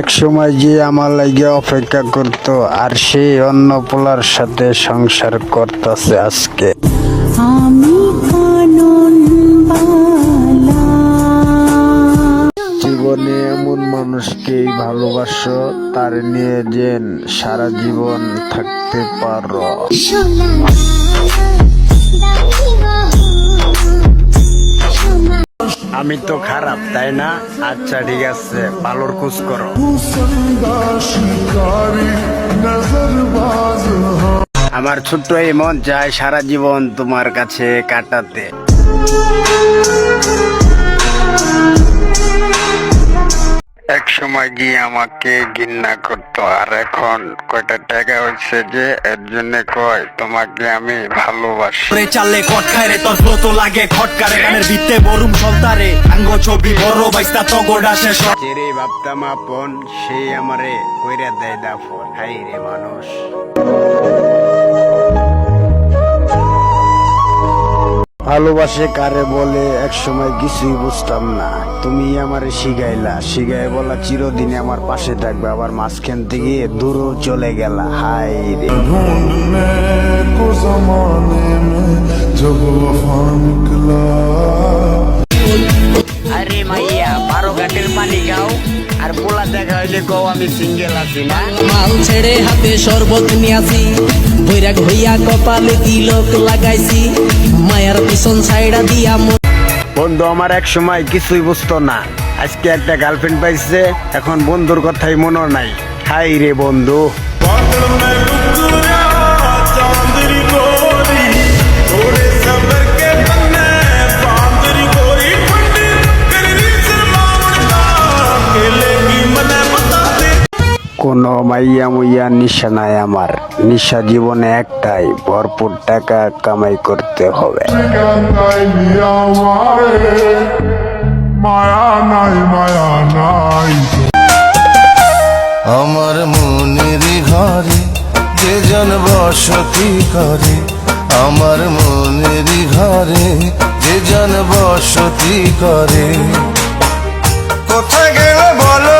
এক সময় যে আমার লাগে অপেক্ষা করত আর সেই অন্য পোলার সাথে সংসার করতেছে আজকে। জীবনে এমন মানুষকেই ভালোবাসো তার নিয়ে যেন সারা জীবন থাকতে পারো। আমি তো খারাপ, তাই না? আচ্ছা ঠিক আছে ভালোর খোঁজ করো। আমার ছোট্ট এই মন যায় সারা জীবন তোমার কাছে কাটাতে। এক সময় গিয়ে আমাকে ঘৃণা করতো। আর এখন কয়টা টাকা হচ্ছে যে এর জন্য কয় তোমাকে আমি ভালোবাসি। রে চালে কট খায় রে তোর ফ্লো তো লাগে খটকারে গানের ভিত্তে বরুম সলতারে আঙ্গ ছবি বড় বাইস্তা তগোডা শেষ যেরে ভাবতাম আপন সেই আমারে কইরা দেয় দাফন। হাই রে মানুষ। ভালোবাসে কারে বলে এক সময় কিছুই বুঝতাম না। তুমি আমারে শিখাইলা শিখাই বলা চিরদিনে আমার পাশে থাকবে। আবার মাঝখান থেকে দূরও চলে গেলা। হাই রে। মাইয়া বারো ঘাটের পানি গাও আর পোলা দেখা হইলে কও আমি সিঙ্গেল আছি না। মাল ছেড়ে হাতে শরবত নিয়াছি বৈরাগ হইয়া কপালে তিলক লাগাইছি মায়ার পিছন ছাইড়া দিয়া বন্ধু আমার এক সময় কিছুই বুঝতো না। আজকে একটা গার্লফ্রেন্ড পাইছে এখন বন্ধুর কথাই মনে নাই। হাই রে বন্ধু কোনো মাইয়া মুইয়া নিশা নাই আমার। নিশা জীবনে একটাই, ভরপুর টাকা কামাই করতে হবে। মায়া নাই মায়া নাই আমার মনের ঘরে যে জন বসতি করে, আমার মনের ঘরে যে জন বসতি করে। কোথায় গেলে বলো